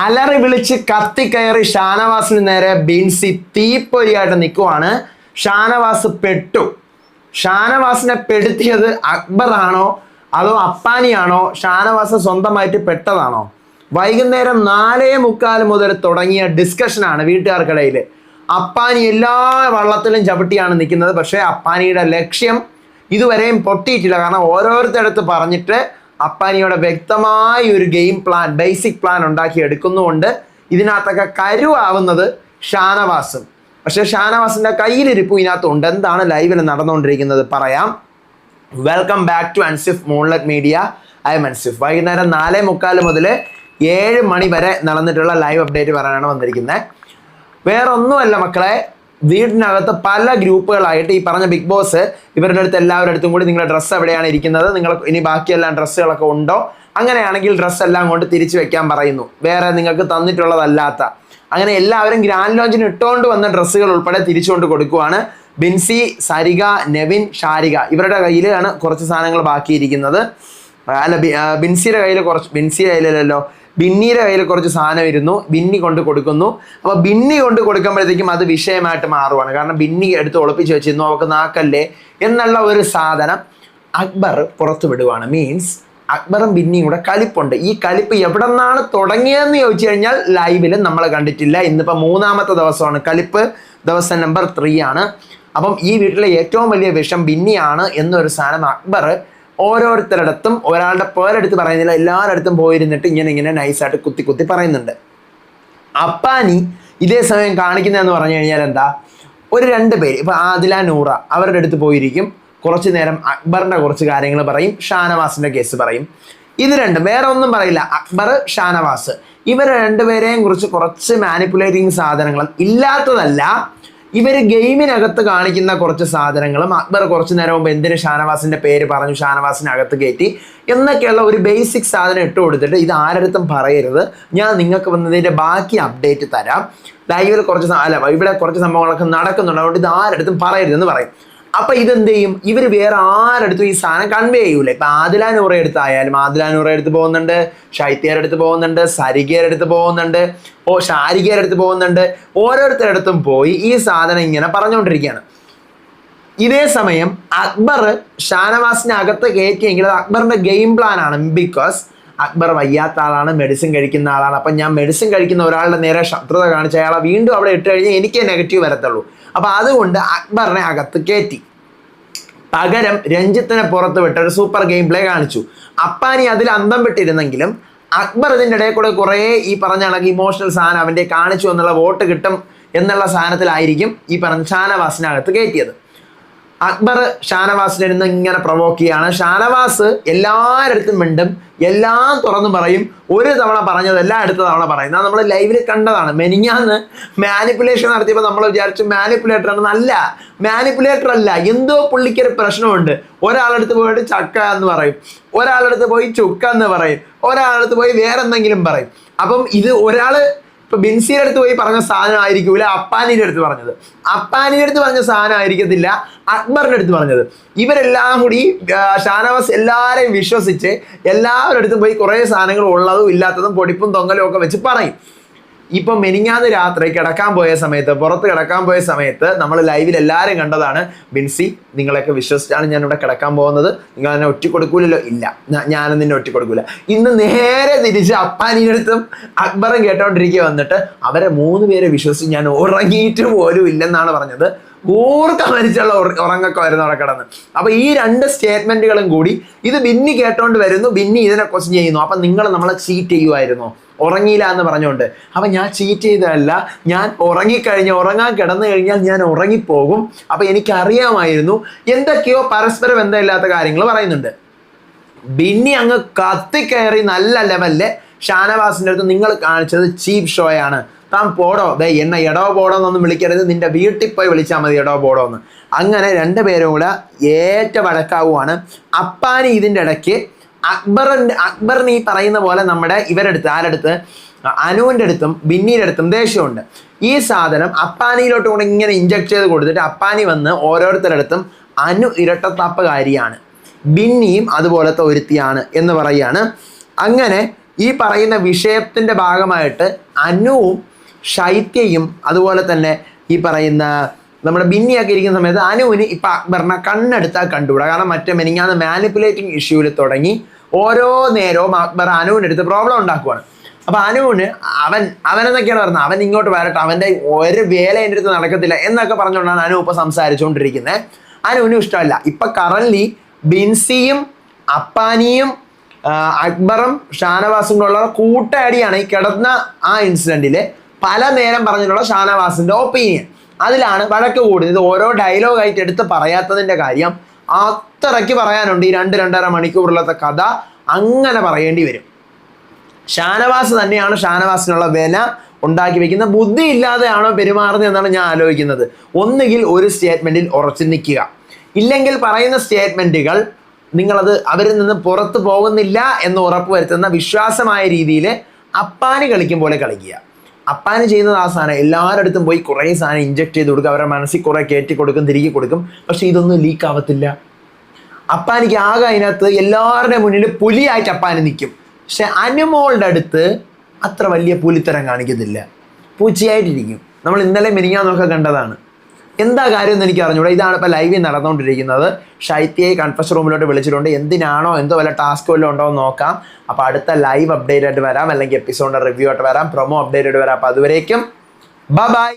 അലറി വിളിച്ച് കത്തിക്കയറി ഷാനവാസിന് നേരെ ബിൻസി തീപ്പൊരിയായിട്ട് നിൽക്കുവാണ് ഷാനവാസ് പെട്ടു. ഷാനവാസിനെ പെടുത്തിയത് അക്ബറാണോ? അതോ അപ്പാനിയാണോ? ഷാനവാസ് സ്വന്തമായിട്ട് പെട്ടതാണോ? വൈകുന്നേരം നാലേ മുക്കാൽ മുതൽ തുടങ്ങിയ ഡിസ്കഷനാണ് വീട്ടുകാർക്കിടയിൽ അപ്പാനി എല്ലാ വള്ളത്തിലും ചവിട്ടിയാണ് നിൽക്കുന്നത്. പക്ഷേ അപ്പാനിയുടെ ലക്ഷ്യം ഇതുവരെയും പൊട്ടിയിട്ടില്ല. കാരണം ഓരോരുത്തരടുത്ത് പറഞ്ഞിട്ട് അപ്പാനിയുടെ വ്യക്തമായ ഒരു ഗെയിം പ്ലാൻ ബേസിക് പ്ലാൻ ഉണ്ടാക്കി എടുക്കുന്നുകൊണ്ട് ഇതിനകത്തൊക്കെ കരുവാവുന്നത് ഷാനവാസും. പക്ഷേ ഷാനവാസിന്റെ കയ്യിലിരിപ്പും ഇതിനകത്തുണ്ട്. എന്താണ് ലൈവിൽ നടന്നുകൊണ്ടിരിക്കുന്നത് പറയാം. Welcome back to Ansif moonlet media I am Ansif വൈകുന്നേരം നാലേ മുക്കാൽ മുതൽ ഏഴ് മണി വരെ നടന്നിട്ടുള്ള ലൈവ് അപ്ഡേറ്റ് പറയാനാണ് വന്നിരിക്കുന്നത്. വേറൊന്നുമല്ല മക്കളെ വീടിനകത്ത് പല ഗ്രൂപ്പുകളായിട്ട് ഈ പറഞ്ഞ ബിഗ് ബോസ് ഇവരുടെ അടുത്ത് എല്ലാവരുടെ അടുത്തും കൂടി നിങ്ങളുടെ ഡ്രസ്സ് എവിടെയാണ് ഇരിക്കുന്നത്? നിങ്ങൾ ഇനി ബാക്കിയെല്ലാം ഡ്രസ്സുകളൊക്കെ ഉണ്ടോ? അങ്ങനെയാണെങ്കിൽ ഡ്രസ്സ് എല്ലാം കൊണ്ട് തിരിച്ചു വെക്കാൻ പറയുന്നു. വേറെ നിങ്ങൾക്ക് തന്നിട്ടുള്ളതല്ലാത്ത. അങ്ങനെ എല്ലാവരും ഗ്രാൻഡ് ലോഞ്ചിന് ഇട്ടുകൊണ്ട് വന്ന ഡ്രസ്സുകൾ ഉൾപ്പെടെ തിരിച്ചുകൊണ്ട് കൊടുക്കുവാണ്. ബിൻസി സരിക നെവിൻ ഷാരിക ഇവരുടെ കയ്യിലാണ് കുറച്ച് സാധനങ്ങൾ ബാക്കിയിരിക്കുന്നത്. അല്ല ബിൻസിയുടെ കയ്യിൽ കുറച്ച് ബിൻസിയുടെ കയ്യിലല്ലോ ബിന്നിയുടെ കയ്യിൽ കുറച്ച് സാധനം ഇരുന്നു ബിന്നി കൊണ്ട് കൊടുക്കുന്നു. അപ്പോൾ ബിന്നി കൊണ്ട് കൊടുക്കുമ്പോഴത്തേക്കും അത് വിഷയമായിട്ട് മാറുവാണ്. കാരണം ബിന്നി എടുത്ത് ഒളിപ്പിച്ച് വെച്ചിരുന്നു അവൾക്ക് നാക്കല്ലേ എന്നുള്ള ഒരു സാധനം അക്ബർ പുറത്തു വിടുവാണ്. മീൻസ് അക്ബറും ബിന്നിയും കൂടെ കലിപ്പുണ്ട്. ഈ കലിപ്പ് എവിടെ നിന്നാണ് തുടങ്ങിയതെന്ന് ചോദിച്ചു കഴിഞ്ഞാൽ ലൈവിൽ നമ്മൾ കണ്ടിട്ടില്ല. ഇന്നിപ്പോൾ മൂന്നാമത്തെ ദിവസമാണ് കലിപ്പ്. ദിവസം നമ്പർ ത്രീ ആണ്. അപ്പം ഈ വീട്ടിലെ ഏറ്റവും വലിയ വിഷം ബിന്നിയാണ് എന്നൊരു സാധനം അക്ബർ ഓരോരുത്തരിടത്തും ഒരാളുടെ പേരെടുത്ത് പറയുന്നില്ല എല്ലാവരുടെ അടുത്തും പോയിരുന്നിട്ട് ഇങ്ങനെ ഇങ്ങനെ നൈസായിട്ട് കുത്തി കുത്തി പറയുന്നുണ്ട്. അപ്പാനി ഇതേ സമയം കാണിക്കുന്നതെന്ന് പറഞ്ഞു കഴിഞ്ഞാൽ എന്താ? ഒരു രണ്ട് പേര് ഇപ്പൊ ആദില നൂറ അവരുടെ അടുത്ത് പോയിരിക്കും. കുറച്ച് നേരം അക്ബറിന്റെ കുറച്ച് കാര്യങ്ങൾ പറയും ഷാനവാസിന്റെ കേസ് പറയും. ഇത് രണ്ട് വേറെ ഒന്നും പറയില്ല. അക്ബർ ഷാനവാസ്. ഇവരെ രണ്ടുപേരെയും കുറിച്ച് കുറച്ച് മാനിപ്പുലേറ്റിംഗ് സാധനങ്ങൾ ഇല്ലാത്തതല്ല. ഇവർ ഗെയിമിനകത്ത് കാണിക്കുന്ന കുറച്ച് സാധനങ്ങളും അക്ബർ കുറച്ച് നേരം മുമ്പ് എന്തിന് ഷാനവാസിന്റെ പേര് പറഞ്ഞു ഷാനവാസിനകത്ത് കയറ്റി എന്നൊക്കെയുള്ള ഒരു ബേസിക് സാധനം ഇട്ട് കൊടുത്തിട്ട് ഇത് ആരടുത്തും പറയരുത്. ഞാൻ നിങ്ങൾക്ക് വന്നതിന്റെ ബാക്കി അപ്ഡേറ്റ് തരാം. ലൈവിൽ കുറച്ച് അല്ല ഇവിടെ കുറച്ച് സംഭവങ്ങളൊക്കെ നടക്കുന്നുണ്ട്. അതുകൊണ്ട് ഇത് ആരടുത്തും പറയരുതെന്ന് പറയും. അപ്പൊ ഇതെന്ത് ചെയ്യും ഇവർ വേറെ ആരടുത്തും ഈ സാധനം കൺവേ ചെയ്യൂല. ഇപ്പൊ അടുത്ത് ആയാലും ആദിലാനൂറെ അടുത്ത് പോകുന്നുണ്ട്. ഷൈത്യയുടെ അടുത്ത് പോകുന്നുണ്ട്. സരികയുടെ അടുത്ത് പോകുന്നുണ്ട്. ഓ ഷാരികയുടെ അടുത്ത് പോകുന്നുണ്ട്. ഓരോരുത്തരുടെ അടുത്തും പോയി ഈ സാധനം ഇങ്ങനെ പറഞ്ഞുകൊണ്ടിരിക്കുകയാണ്. ഇതേ സമയം അക്ബർ ഷാനവാസിനെ അകത്ത് കയറ്റിയെങ്കിൽ അത് അക്ബറിന്റെ ഗെയിം പ്ലാൻ ആണ്. ബിക്കോസ് അക്ബർ വയ്യാത്ത ആളാണ് മെഡിസിൻ കഴിക്കുന്ന ആളാണ്. അപ്പം ഞാൻ മെഡിസിൻ കഴിക്കുന്ന ഒരാളുടെ നേരെ ശത്രുത കാണിച്ച അയാളെ വീണ്ടും അവിടെ ഇട്ട് കഴിഞ്ഞാൽ എനിക്ക് നെഗറ്റീവ് വരത്തുള്ളൂ. അപ്പം അതുകൊണ്ട് അക്ബറിനെ അകത്ത് കയറ്റി പകരം രഞ്ജിത്തിനെ പുറത്ത് വിട്ട ഒരു സൂപ്പർ ഗെയിം പ്ലേ കാണിച്ചു. അപ്പാനി അതിൽ അന്തം വിട്ടിരുന്നെങ്കിലും അക്ബർ ഇതിന്റെ ഇടയിൽ കൂടെ കുറേ ഈ പറഞ്ഞ കണക്ക് ഇമോഷണൽ സാധനം അവന്റെ കാണിച്ചു എന്നുള്ള വോട്ട് കിട്ടും എന്നുള്ള സാധനത്തിലായിരിക്കും ഈ പറഞ്ഞ ഷാനവാസിനകത്ത് കയറ്റിയത് അക്ബർ ഷാനവാസിനെ ഇരുന്ന് ഇങ്ങനെ പ്രൊവോക്ക് ചെയ്യാണ്. ഷാനവാസ് എല്ലായിടത്തും മിണ്ടും എല്ലാം തുറന്നു പറയും ഒരു തവണ പറഞ്ഞതല്ല അടുത്ത തവണ പറയും. നമ്മൾ ലൈവിൽ കണ്ടതാണ്. മെനിഞ്ഞാന്ന് മാനിപ്പുലേഷൻ നടത്തിയപ്പോൾ നമ്മൾ വിചാരിച്ചു മാനിപ്പുലേറ്റർ ആണ്. അല്ല മാനിപ്പുലേറ്റർ അല്ല. എന്തോ പുള്ളിക്കൊരു പ്രശ്നമുണ്ട്. ഒരാളെടുത്ത് പോയിട്ട് ചക്ക എന്ന് പറയും. ഒരാളെടുത്ത് പോയി ചുക്ക എന്ന് പറയും. ഒരാളെടുത്ത് പോയി വേറെന്തെങ്കിലും പറയും. അപ്പം ഇത് ഒരാൾ ഇപ്പൊ ബിൻസിയുടെ അടുത്ത് പോയി പറഞ്ഞ സാധനം ആയിരിക്കൂല അപ്പാനിയുടെ അടുത്ത് പറഞ്ഞത്. അപ്പാനിയുടെ അടുത്ത് പറഞ്ഞ സാധനം ആയിരിക്കത്തില്ല അക്ബറിന്റെ അടുത്ത് പറഞ്ഞത്. ഇവരെല്ലാം കൂടി ഷാനവാസ് എല്ലാവരെയും വിശ്വസിച്ച് എല്ലാവരുടെ അടുത്തും പോയി കുറേ സാധനങ്ങൾ ഉള്ളതും ഇല്ലാത്തതും പൊടിപ്പും തൊങ്ങലും ഒക്കെ വെച്ച് പറയും. ഇപ്പം മെനിങ്ങാന്ന് രാത്രി കിടക്കാൻ പോയ സമയത്ത് പുറത്ത് കിടക്കാൻ പോയ സമയത്ത് നമ്മൾ ലൈവിൽ എല്ലാവരും കണ്ടതാണ്. ബിൻസി നിങ്ങളെയൊക്കെ വിശ്വസിച്ചാണ് ഞാൻ ഇവിടെ കിടക്കാൻ പോകുന്നത്. നിങ്ങൾ എന്നെ ഒറ്റ കൊടുക്കൂലല്ലോ ഇല്ല ഞാനും നിന്നെ ഒറ്റ കൊടുക്കൂല ഇന്ന് നേരെ തിരിച്ച് അപ്പാനിയടുത്തും അക്ബറും കേട്ടോണ്ടിരിക്കുക വന്നിട്ട് അവരെ മൂന്ന് പേരെ വിശ്വസിച്ച് ഞാൻ ഉറങ്ങിയിട്ട് പോലും ഇല്ലെന്നാണ് പറഞ്ഞത്. ഊർക്ക മരിച്ചുള്ള ഉറ- ഉറങ്ങൊക്കെ വരുന്ന അവിടെ കിടന്ന്. അപ്പൊ ഈ രണ്ട് സ്റ്റേറ്റ്മെന്റുകളും കൂടി ഇത് ബിന്നി കേട്ടോണ്ട് വരുന്നു ബിന്നി ഇതിനെ ക്വസ്റ്റ്യൻ ചെയ്യുന്നു. അപ്പൊ നിങ്ങൾ നമ്മളെ ചീറ്റ് ചെയ്യുമായിരുന്നു ഉറങ്ങിയില്ല എന്ന് പറഞ്ഞുകൊണ്ട് അപ്പൊ ഞാൻ ചീറ്റ് ചെയ്തതല്ല ഞാൻ ഉറങ്ങിക്കഴിഞ്ഞ് ഉറങ്ങാൻ കിടന്നു കഴിഞ്ഞാൽ ഞാൻ ഉറങ്ങിപ്പോകും. അപ്പൊ എനിക്കറിയാമായിരുന്നു എന്തൊക്കെയോ പരസ്പരം ബന്ധമില്ലാത്ത കാര്യങ്ങൾ പറയുന്നുണ്ട്. ബിന്നി അങ്ങ് കത്തിക്കയറി നല്ല ലെവലിൽ ഷാനവാസിന്റെ അടുത്ത് നിങ്ങൾ കാണിച്ചത് ചീപ്പ് ഷോയാണ് താൻ പോടോ. ദേ എന്നെ എടോ പോടോ എന്നൊന്നും വിളിക്കരുത്. നിന്റെ വീട്ടിൽ പോയി വിളിച്ചാൽ മതി എടോ പോടോ എന്ന്. അങ്ങനെ രണ്ടുപേരും കൂടെ ഏറ്റ വഴക്കാവുകയാണ് അപ്പാനി ഇതിന്റെ ഇടയ്ക്ക് അക്ബറിന്റെ അക്ബറിന് ഈ പറയുന്ന പോലെ നമ്മുടെ ഇവരെടുത്ത് ആരെടുത്ത്? അനുവിന്റെ അടുത്തും ബിന്നിയുടെ അടുത്തും ദേഷ്യമുണ്ട്. ഈ സാധനം അപ്പാനിയിലോട്ട് കൂടെ ഇങ്ങനെ ഇഞ്ചക്ട് ചെയ്ത് കൊടുത്തിട്ട് അപ്പാനി വന്ന് ഓരോരുത്തരുടെ അടുത്തും അനു ഇരട്ടത്താപ്പുകാരിയാണ്. ബിന്നിയും അതുപോലത്തെ ഒരുത്തിയാണ് എന്ന് പറയുകയാണ്. അങ്ങനെ ഈ പറയുന്ന വിഷയത്തിന്റെ ഭാഗമായിട്ട് അനുവും ശൈത്യയും അതുപോലെ തന്നെ ഈ പറയുന്ന നമ്മുടെ ബിന്നിയൊക്കെ ഇരിക്കുന്ന സമയത്ത് അനുവിന് ഇപ്പൊ അക്ബറിനെ കണ്ണെടുത്താൽ കണ്ടുകൂടാ. കാരണം മറ്റേ മെനിങ്ങാന്ന് മാനിപ്പുലേറ്റിംഗ് ഇഷ്യൂവിൽ തുടങ്ങി ഓരോ നേരവും അക്ബർ അനുവിനെടുത്ത് പ്രോബ്ലം ഉണ്ടാക്കുവാണ്. അപ്പൊ അനുവിന് അവൻ അവനെന്നൊക്കെയാണ് പറഞ്ഞത്. അവൻ ഇങ്ങോട്ട് വരട്ടെ അവന്റെ ഒരു വേല എന്റെ അടുത്ത് നടക്കത്തില്ല എന്നൊക്കെ പറഞ്ഞുകൊണ്ടാണ് അനു ഇപ്പൊ സംസാരിച്ചുകൊണ്ടിരിക്കുന്നത് അനുവിനും ഇഷ്ടമല്ല. ഇപ്പൊ കറൻലി ബിൻസിയും അപ്പാനിയും അക്ബറും ഷാനവാസും കൂടെയുള്ള കൂട്ടയടിയാണ് ഈ കിടന്ന ആ ഇൻസിഡന്റിൽ പല നേരം പറഞ്ഞിട്ടുള്ള ഷാനവാസിന്റെ ഒപ്പീനിയൻ അതിലാണ് വഴക്ക് കൂടുന്നത്. ഓരോ ഡയലോഗ് ആയിട്ട് എടുത്ത് പറയാത്തതിന്റെ കാര്യം അത്രയ്ക്ക് പറയാനുണ്ട്. ഈ രണ്ട് രണ്ടര മണിക്കൂറിലത്തെ കഥ അങ്ങനെ പറയേണ്ടി വരും. ഷാനവാസ് തന്നെയാണ് ഷാനവാസിനുള്ള വില ഉണ്ടാക്കി വെക്കുന്ന ബുദ്ധി ഇല്ലാതെയാണോ പെരുമാറുന്നത് എന്നാണ് ഞാൻ ആലോചിക്കുന്നത്. ഒന്നുകിൽ ഒരു സ്റ്റേറ്റ്മെന്റിൽ ഉറച്ചു നിൽക്കുക. ഇല്ലെങ്കിൽ പറയുന്ന സ്റ്റേറ്റ്മെന്റുകൾ നിങ്ങളത് അവരിൽ നിന്ന് പുറത്തു പോകുന്നില്ല എന്ന് ഉറപ്പുവരുത്തുന്ന വിശ്വാസമായ രീതിയിൽ അപ്പാന് കളിക്കും പോലെ കളിക്കുക. അപ്പാന് ചെയ്യുന്നത് ആ സാധനം എല്ലാവരുടെ അടുത്തും പോയി കുറേ സാധനം ഇഞ്ചെക്ട് ചെയ്ത് കൊടുക്കും അവരുടെ മനസ്സിൽ കുറേ കയറ്റി കൊടുക്കും തിരികെ കൊടുക്കും. പക്ഷെ ഇതൊന്നും ലീക്ക് ആവത്തില്ല. അപ്പാനിക്ക് ആകെ അതിനകത്ത് എല്ലാവരുടെ മുന്നിൽ പുലിയായിട്ട് അപ്പാന് നിൽക്കും. പക്ഷെ അനുമോളുടെ അടുത്ത് അത്ര വലിയ പുലിത്തരം കാണിക്കത്തില്ല. പൂച്ചയായിട്ടിരിക്കും. നമ്മൾ ഇന്നലെ മിനിങ്ങാന്നൊക്കെ കണ്ടതാണ്. എന്താ കാര്യം എന്ന് എനിക്ക് അറിഞ്ഞൂടാ. ഇതാണ് ഇപ്പോൾ ലൈവിൽ നടന്നുകൊണ്ടിരിക്കുന്നത്. ഷൈത്യയെ കൺഫസ് റൂമിലോട്ട് വിളിച്ചിട്ടുണ്ട്. എന്തിനാണോ എന്തോ വല്ല ടാസ്ക് വല്ലതും ഉണ്ടോ എന്ന് നോക്കാം. അപ്പോൾ അടുത്ത ലൈവ് അപ്ഡേറ്റ് ആയിട്ട് വരാം. അല്ലെങ്കിൽ എപ്പിസോഡിന്റെ റിവ്യൂ ആയിട്ട് വരാം. പ്രൊമോ അപ്ഡേറ്റ് ആയിട്ട് വരാം. അപ്പോൾ അതുവരേക്കും ബൈ